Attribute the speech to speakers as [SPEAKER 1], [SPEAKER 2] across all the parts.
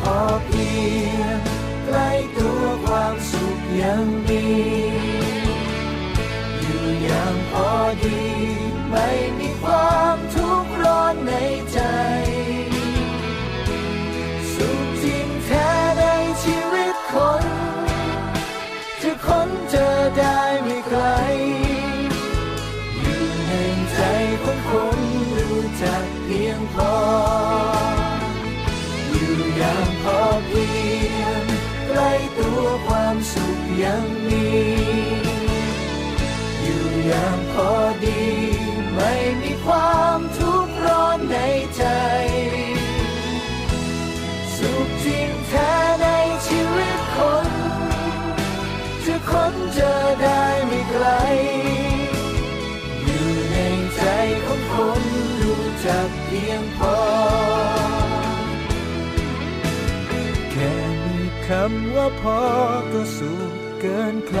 [SPEAKER 1] พอเพียงใกล้ตัวความสุขยังมี อยู่อย่างพอดี ไม่มีความ ใจ สุขจริงแท้ในชีวิตคนจะค้นเจอได้ไม่ไกล อยู่ในใจของคนรู้จักเพียงพอ แค่มีคำว่าพอก็สุขเกินใคร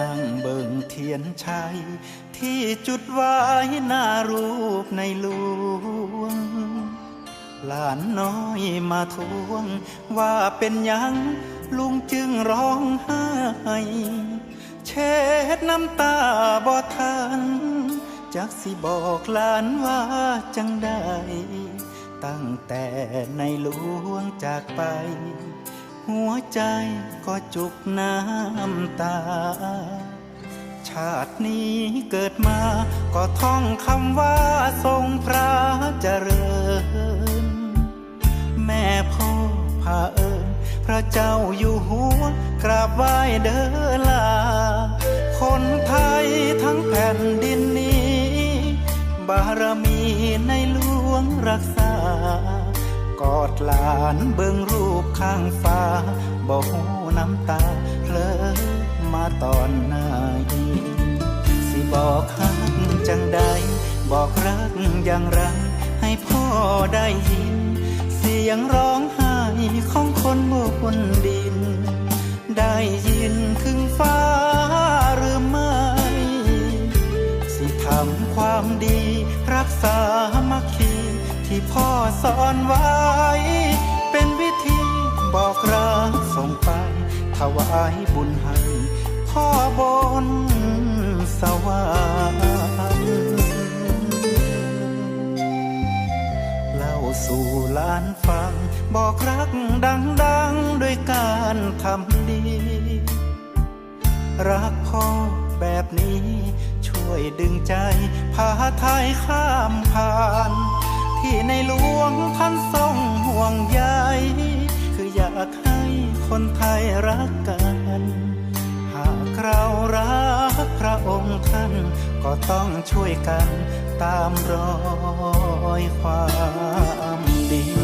[SPEAKER 2] นั่งเบิ่งเทียนชัย ที่จุดไว้หน้ารูปในหลวง หลานน้อยมาทวง ว่าเป็นยังลุงจึงร้องไห้เช็ดน้ำตาบ่ทันจักสิบอกหลานว่าจังได้ ตั้งแต่ในหลวงจากไป หัวใจก็จุกน้ำตา ชาตินี้เกิดมาก็ท่องคำว่าทรงพระเจริญ แม่พ่อพาเอิญพระเจ้าอยู่หัวกราบไหว้เดินลา คนไทยทั้งแผ่นดินนี้ บารมีในหลวงรักษา กอดหลานเบิ่งรูปข้างฟ้าบ่หูน้ำตาเพลอมาตอนไหนสิบอกฮักจังใดบอกรักอย่างไรให้พ่อได้ยิน เสียงร้องไห้ของคนบน พ่อสอนไว้ เป็นวิธีบอกรักส่งไป ถวายบุญให้ พ่อบนสวรรค์เล่าสู่หลานฟัง บอกรักดังๆด้วยการทำดี รักพ่อแบบนี้ ช่วยดึงใจ พาไทยข้าม ท่านทรงห่วงใยคืออยากให้คนไทยรักกัน หากเรารักพระองค์ท่าน ก็ต้องช่วยกันตามรอยความดี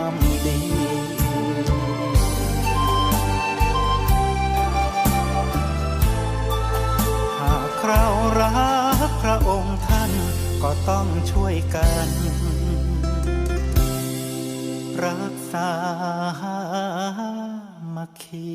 [SPEAKER 2] ต้องช่วยกัน รักษามัคคี